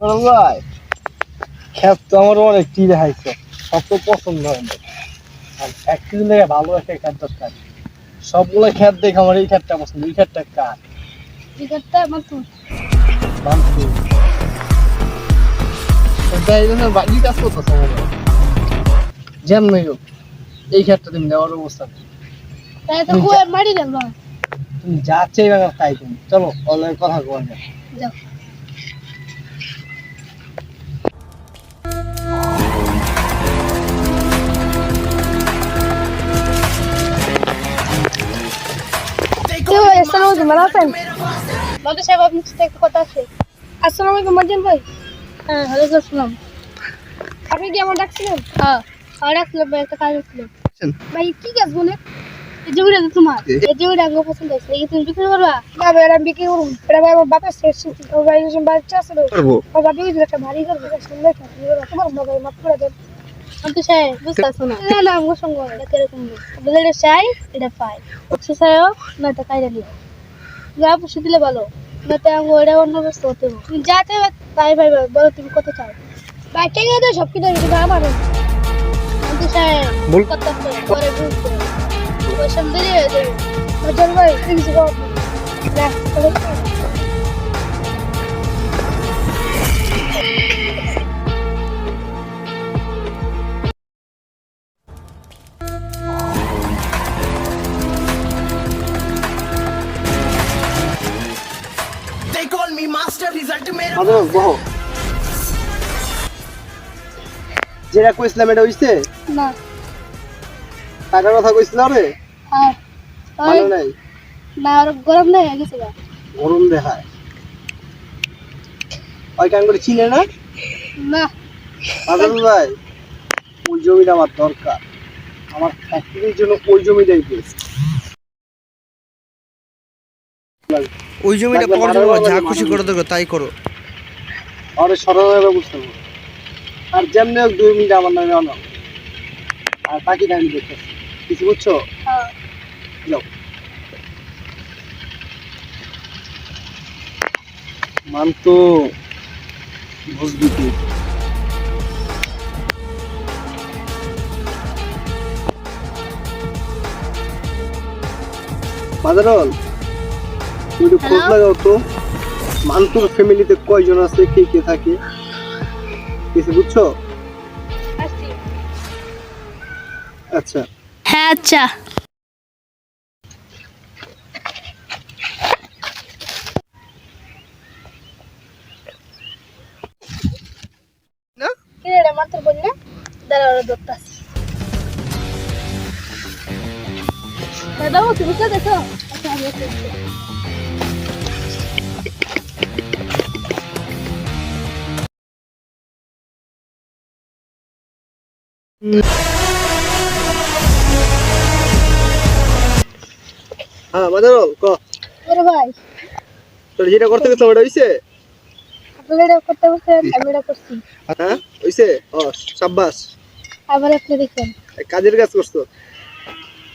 ভাই খেত তো আমার অনেক টিরে হাইছে সব তো পছন্দ হয় না। আর এক কিছু লেগে ভালো একটা খেত দরকার। সবগুলো দেখে আমার এই পছন্দ এই কার? তাই জন্য কাজ করতেছে যেমন হোক এই ক্ষেত্রে তুমি নেওয়ার অবস্থা তাই তো কুয়ার মারি গেল তুমি যা চাইবে তাই তুমি। চলো অনলাইন কথা কওয়া যাও। আলাইকুম। ভালো আছেন মন্ত্রী সাহেব আপনার সাথে একটা কথা আছে। আসসালামু আলাইকুম মর্জিন ভাই। হ্যাঁ হ্যালো আসসালাম। আপনি কি আমার ডাকছিলেন? হ্যাঁ আর ডাকছিলাম ভাই একটা কাজ ছিল ভাই কি কাজ বলে এই জমিটা তো তোমার। এই জমিটা আমার পছন্দ হয়েছে। এই তুমি বিক্রি করবা? না ভাই এটা আমি বিক্রি করব এটা ভাই আমার বাপের শেষ ও ভাই যখন বাচ্চা ছিল করব। বাপি ওই একটা ভারী করবে সুন্দর। তোমার বাবা মাফ করে দেন। আমি বুঝতে পারছ না? না না আমার সঙ্গে এটা কীরকম? বলে এটা চাই এটা পাই। হচ্ছে চাইও না এটা কাইরা নিও। যা পুষে দিলে ভালো। না তো আমি ওইটা অন্য ব্যস্ত হতে তুমি যা চাইবে তাই পাইবে বলো তুমি কত চাও। ভাই ঠিক আছে সব কিছু কিন্তু আমার পরে পয়সা ভাই কিছু কর। না যেটা কইছিলাম এটা হইছে? না। টাকার কথা কইছিলাম রে আর ভালো নাই। না আর গরম নেই গেছে গরম দেখায়। ওই কান করে চিনে না? না। মাদক ভাই ওই জমিটা আমার দরকার। আমার ফ্যাক্টরির জন্য ওই জমিটাই ওই জমিটা যা খুশি মানুষ। করে দেবো তাই করো। আর ব্যবস্থা করব আর যেমনি হোক দুই মিনিট আমার নামে অন আর বাকিটা আমি দেখতেছি। কিছু বুঝছ? হ্যাঁ। যাও। মান তো বুঝবি তুই বাজারল তুই একটু খোঁজ লাগাও তো। মান্তুর ফ্যামিলিতে কয়জন আছে কে কে থাকে? কিছু বুঝছ? আচ্ছা। হ্যাঁ আচ্ছা? কি মাত্র বললে ধরতাছি। দাদা তুমি তো দেখো আচ্ছা আমি হ্যাঁ ক? ওরে ভাই। তোর যেটা করতে গেছিলাম ওটা হইছে? এটা করতে আমি এটা করছি। হ্যাঁ হইছে? ও সাব্বাস। আবার আপনি দেখেন। কাজের কাজ করছ।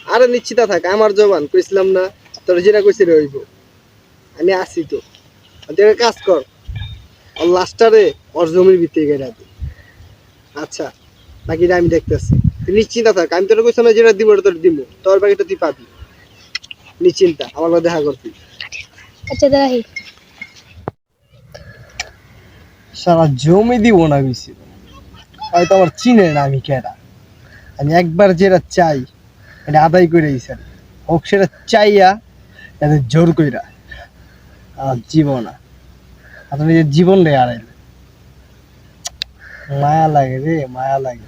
আরে নিশ্চিত থাক আমার জবান কইছিলাম না তোর যেটা কইছি রে হইব। আমি আসি তো। আর তুই কাজ কর। ওর লাস্টারে ওর জমির ভিতরে গেড়া আচ্ছা। বাকিটা আমি দেখতেছি। তুই নিশ্চিন্তা থাক আমি তোর কইছিলাম না যেটা দিব ওটা তোর দিব। তোর বাকিটা তুই পাবি। নিশ্চিন্তা আমার লগে দেখা করবি। আচ্ছা দাঁড়াই সারা জমি দিব না বেশি হয়তো আমার চিনে না আমি কেডা। আমি একবার যেটা চাই এটা আদায় করে দিছি হোক সেটা চাইয়া এদের জোর কইরা। আর জীবন আপনি নিজের জীবন রে আড়াইলে মায়া লাগে রে মায়া লাগে।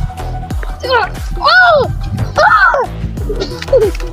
찍어라. 아! 아!